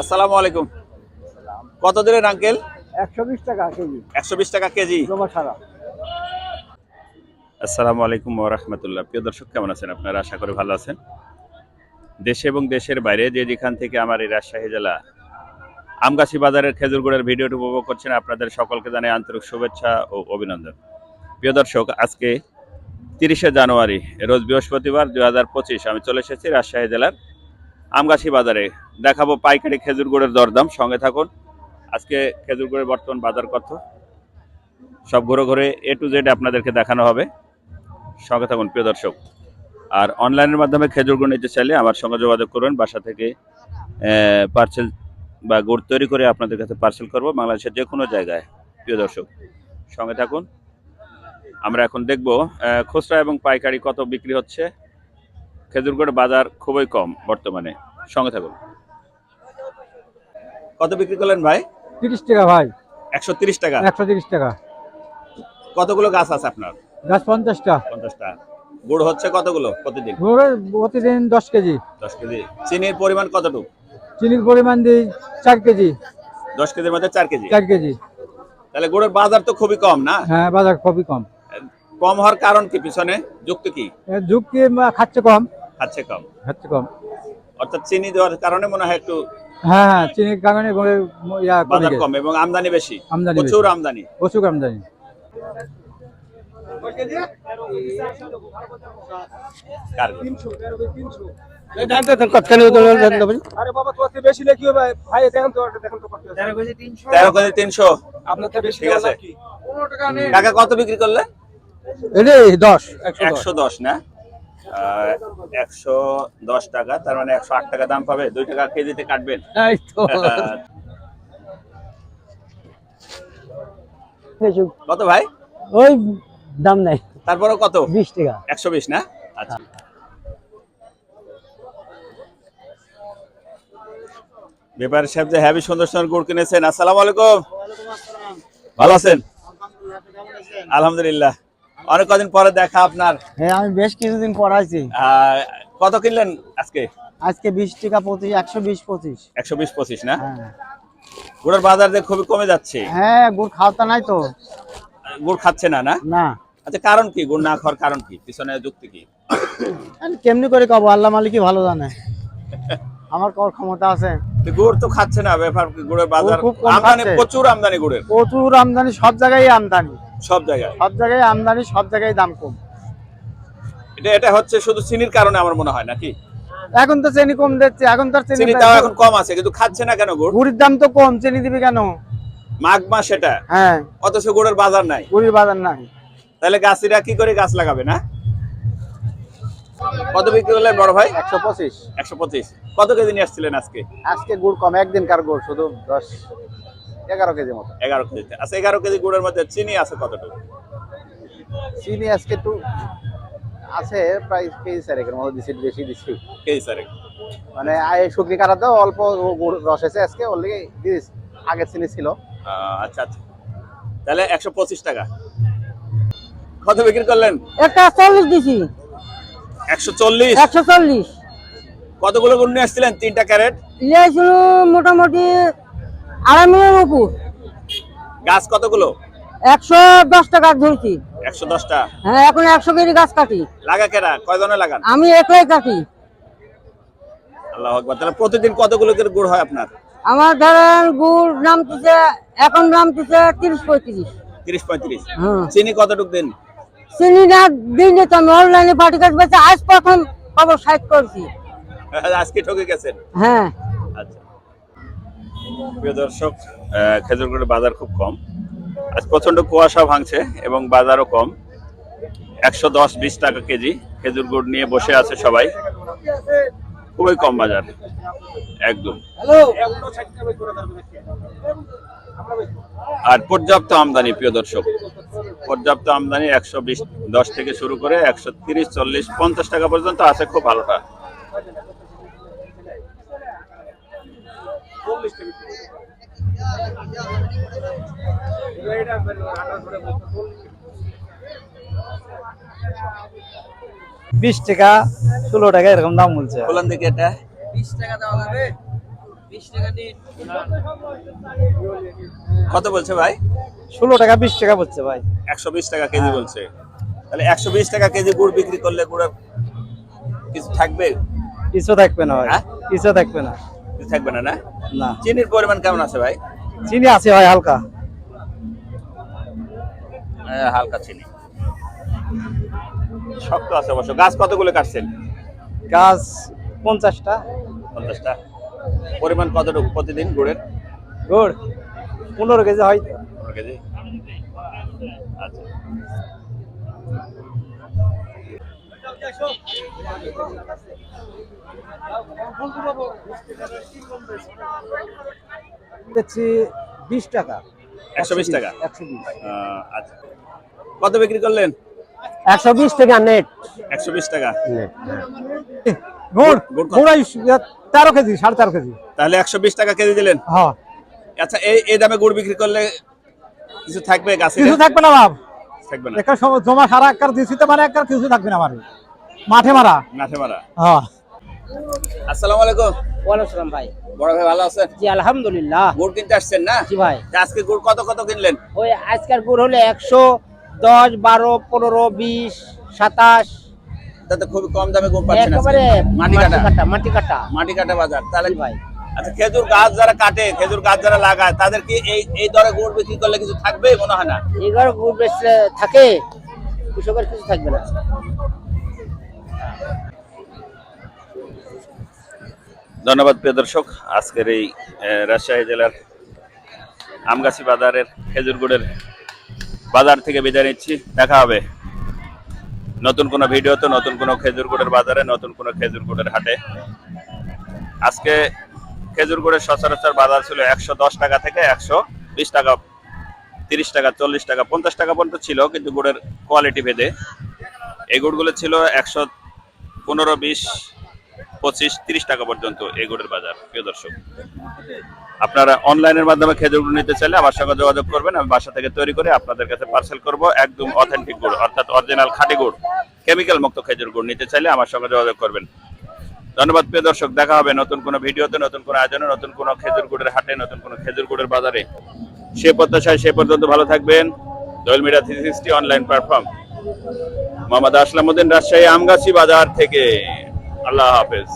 আসসালামু আলাইকুম। কত দিলেন আঙ্কেল? একশো বিশ টাকা কেজি। একশো বিশ টাকা কেজি। জমা আসসালামু আলাইকুম রহমতুল্লাহ। প্রিয় দর্শক কেমন আছেন আপনারা? আশা করি ভালো আছেন। দেশে এবং দেশের বাইরে যে যেখান থেকে আমার এই রাজশাহী জেলা আমগাছি বাজারের খেজুর গুড়ের ভিডিওটি উপভোগ করছেন আপনাদের সকলকে জানাই আন্তরিক শুভেচ্ছা ও অভিনন্দন। প্রিয় দর্শক আজকে তিরিশে জানুয়ারি রোজ বৃহস্পতিবার দুই হাজার পঁচিশ আমি চলে এসেছি রাজশাহী জেলার আমগাছি বাজারে। দেখাবো পাইকারি খেজুর গুড়ের দরদাম। সঙ্গে থাকুন। আজকে খেজুর গুড়ের বর্তমান বাজার কত? সব ঘুরে ঘুরে এ টু জেড আপনাদেরকে দেখানো হবে। সঙ্গে থাকুন, প্রিয় দর্শক। আর অনলাইনের মাধ্যমে খেজুর গুড় নিতে চাইলে আমার সঙ্গে যোগাযোগ করুন। বাসা থেকে পার্সেল বা গুড় তৈরি করে আপনাদের কাছে পার্সেল করব বাংলাদেশের যে কোনো জায়গায়। প্রিয় দর্শক, সঙ্গে থাকুন। আমরা এখন দেখব খুচরা এবং পাইকারি কত বিক্রি হচ্ছে। খেজুর গুড়ের বাজার খুবই কম বর্তমানে। সঙ্গে থাকুন। কত বিক্রি করলেন ভাই? তিরিশ টাকা ভাই। একশো তিরিশ টাকা। একশো তিরিশ টাকা। কতগুলো গাছ আছে আপনার? গাছ পঞ্চাশটা পঞ্চাশটা। গুড় হচ্ছে কতগুলো প্রতিদিন? গুড়ের প্রতিদিন দশ কেজি। দশ কেজি। চিনির পরিমাণ কতটুকু? চিনির পরিমাণ দিই চার কেজি। দশ কেজির মধ্যে চার কেজি? চার কেজি। তাহলে গুড়ের বাজার তো খুবই কম না? হ্যাঁ বাজার খুবই কম। কম হওয়ার কারণ কি পিছনে? যুক্ত কি? ঝুঁকি খাচ্ছে কম। খাচ্ছে কম। খাচ্ছে কম। অর্থাৎ চিনি দেওয়ার কারণে মনে হয় একটু হ্যাঁ হ্যাঁ চিনির কারণে ইয়া কমে বাজার কম এবং আমদানি বেশি। আমদানি প্রচুর আমদানি। প্রচুর আমদানি। কত বিক্রি করলে? দশ। একশো দশ না? একশো দশ টাকা তার মানে একশো আট টাকা দাম পাবে। দুই টাকা কেজিতে কাটবেন। কত ভাই? ওই দাম নাই। তারপরেও কত? বিশ টাকা। একশো বিশ না? আচ্ছা। ব্যাপারী সাহেব যে হ্যাভি সুন্দর সুন্দর গুড় কিনেছেন। আসসালামু আলাইকুম। ভালো আছেন? আলহামদুলিল্লাহ। অনেক কদিন পরে দেখা আপনার। হ্যাঁ আমি বেশ কিছুদিন পর আহ, কত কিনলেন আজকে? আজকে বিশ টাকা পঁচিশ একশো বিশ পঁচিশ। একশো বিশ পঁচিশ না? হ্যাঁ। গুড়ের বাজার যে খুবই কমে যাচ্ছে। হ্যাঁ গুড় খাওয়াটা নাই তো। গুড় খাচ্ছে না না? না। আচ্ছা কারণ কি? গুড় না খাওয়ার কারণ কি? পিছনে যুক্তি কি? আমি কেমনি করে কব আল্লাহ মালিকই ভালো জানে। আমার কর ক্ষমতা আছে। তো গুড় তো খাচ্ছে না ব্যাপার গুড়ের বাজার আমদানি প্রচুর আমদানি গুড়ের। প্রচুর আমদানি সব জায়গায় আমদানি। সব জায়গায়? সব জায়গায় আমদানি সব জায়গায় দাম কম। এটা এটা হচ্ছে শুধু চিনির কারণে আমার মনে হয় নাকি? এখন তো চিনি কম দিচ্ছে এখন তো চিনি তাও এখন কম আছে কিন্তু খাচ্ছে না কেন গুড়? গুড়ির দাম তো কম চিনি দিবি কেন? মাঘ মাস এটা। হ্যাঁ। অথচ গুড়ের বাজার নাই। গুড়ির বাজার নাই। তাহলে গাছিরা কি করে গাছ লাগাবে না? কত বিক্রি করলেন বড় ভাই? একশো পঁচিশ। একশো পঁচিশ। কত কেজি নিয়ে আসছিলেন আজকে? আজকে গুড় কম একদিনকার গুড় শুধু দশ এগারো কেজি মতো। এগারো কেজি। আচ্ছা এগারো কেজি গুড়ের মধ্যে চিনি আছে কতটুকু? চিনি আজকে একটু আছে প্রায় কেজি চারেকের মতো দিছি বেশি দিছি। কেজি স্যার মানে আয় শুকনি কাটাতেও অল্প গুড় রস এসে আজকে দিস আগে চিনি ছিল। আচ্ছা আচ্ছা। তাহলে একশো পঁচিশ টাকা। কত বিক্রি করলেন? একটা চল্লিশ দিছি। একশো চল্লিশ? একশো চল্লিশ। কতগুলো গুড় নিয়ে আসছিলেন? তিনটা ক্যারেট? নিয়েছিল মোটামুটি আড়াই উপর। গাছ কতগুলো? একশো দশ টাকা ধরছি। একশো দশটা হ্যাঁ এখন একশো কেজি গাছ কাটি। লাগা কেরা কয়জনে লাগান? আমি একলাই কাটি। আল্লাহ আকবার। তাহলে প্রতিদিন কতগুলো করে গুড় হয় আপনার? আমার ধরেন গুড় নামতেছে এখন নামতেছে তিরিশ পঁয়ত্রিশ। তিরিশ পঁয়ত্রিশ। হ্যাঁ। চিনি কতটুকু দিন? চিনি না দিন তো আমি অনলাইনে পাটি কাজ আজ প্রথম খবর সাইড করছি। আজকে ঠকে গেছেন? হ্যাঁ। আচ্ছা। প্রিয় দর্শক আহ, খেজুর গুড়ের বাজার খুব কম। আজ প্রচণ্ড কুয়াশা ভাঙছে এবং বাজারও কম। একশো দশ বিশ টাকা কেজি খেজুর গুড় নিয়ে বসে আছে সবাই। খুবই কম বাজার একদম। আর পর্যাপ্ত আমদানি প্রিয় দর্শক পর্যাপ্ত আমদানি একশো বিশ দশ থেকে শুরু করে একশো তিরিশ চল্লিশ পঞ্চাশ টাকা পর্যন্ত আছে খুব ভালোটা। বিশ টাকা ষোলো টাকা এরকম দাম বলছে। বললাম দেখি এটা। কত বলছে ভাই? ষোলো টাকা বিশ টাকা বলছে ভাই। একশো বিশ টাকা কেজি বলছে। তাহলে একশো বিশ টাকা কেজি গুড় বিক্রি করলে গুড়ের কিছু থাকবে? কিছু থাকবে না ভাই। হ্যাঁ? কিছু থাকবে না। কিছু থাকবে না না? না। চিনির পরিমাণ কেমন আছে ভাই? চিনি আছে ভাই হালকা। হ্যাঁ, হালকা চিনি। শক্ত আছে অবশ্য। গাছ কতগুলো কাটছেন? গাছ পঞ্চাশটা। পঞ্চাশটা। পরিমাণ কতটুকু প্রতিদিন গুড়ের? গুড় পনেরো কেজি হয় পনেরো কেজি। আচ্ছা। দেখছি বিশ টাকা। একশো বিশ টাকা? একশো বিশ আচ্ছা। কত বিক্রি করলেন? একশো বিশ টাকা নেট একশো বিশ টাকা। গুড় গুড় তেরো কেজি সাড়ে তেরো কেজি। তাহলে একশো বিশ টাকা কেজি দিলেন? হ্যাঁ। আচ্ছা এই এই দামে গুড় বিক্রি করলে কিছু থাকবে গাছে? কিছু থাকবে না বাপ। থাকবে না। একটা জমা সারা একবার দিছিতে মানে একবার কিছু থাকবে না মানে মাঠে মারা। মাঠে মারা। হ্যাঁ। আসসালামু আলাইকুম। ওয়ালাইকুম ভাই। বড় ভাই ভালো আছেন? জি আলহামদুলিল্লাহ। গুড় কিনতে আসছেন না? জি ভাই। আজকে গুড় কত কত কিনলেন? ওই আজকের গুড় হলে একশো দশ বারো পনেরো বিশ সাতাশ। তাতে খুবই কম দামে গুড় পাচ্ছেন একেবারে মাটি কাটা মাটি কাটা মাটি কাটা বাজার। তাহলে ভাই। আচ্ছা খেজুর গাছ যারা কাটে খেজুর গাছ যারা লাগায় তাদের কি এই এই দরে গুড় বিক্রি করলে কিছু থাকবে মনে হয় না? এগারো গুড় বেচলে থাকে কৃষকের কিছু থাকবে না। ধন্যবাদ প্রিয় দর্শক। আজকের এই রাজশাহী জেলার আমগাছি বাজারের খেজুর গুড়ের বাজার থেকে বিদায় নিচ্ছি। দেখা হবে নতুন কোনো ভিডিওতে, নতুন কোনো খেজুর গুড়ের বাজারে, নতুন কোনো খেজুর গুড়ের হাটে। আজকে খেজুর গুড়ের সচরাচর বাজার ছিল একশো দশ টাকা থেকে একশো বিশ টাকা, তিরিশ টাকা, চল্লিশ টাকা, পঞ্চাশ টাকা পর্যন্ত ছিল, কিন্তু গুড়ের কোয়ালিটি ভেদে। এই গুড়গুলো ছিল একশো পনেরো, বিশ পঁচিশ, তিরিশ টাকা পর্যন্ত এই গুড়ের বাজার, প্রিয় দর্শক। আপনারা অনলাইনের মাধ্যমে খেজুর গুড় নিতে চাইলে আমার সঙ্গে যোগাযোগ করবেন, আমি বাসা থেকে তৈরি করে আপনাদের কাছে পার্সেল করব একদম অথেন্টিক গুড়, অর্থাৎ অরিজিনাল খাঁটি গুড়। কেমিক্যাল মুক্ত খেজুর গুড় নিতে চাইলে আমার সঙ্গে যোগাযোগ করবেন। ধন্যবাদ, প্রিয় দর্শক। দেখা হবে নতুন কোনো ভিডিওতে, নতুন কোনো আয়োজনে, নতুন কোনো খেজুর গুড়ের হাটে, নতুন কোনো খেজুর গুড়ের বাজারে। সে প্রত্যাশায় সে পর্যন্ত ভালো থাকবেন। Doel media three sixty online platform Mohammad Aslamuddin Rajshahi Amgachhi বাজার থেকে। আল্লাহ হাফেজ।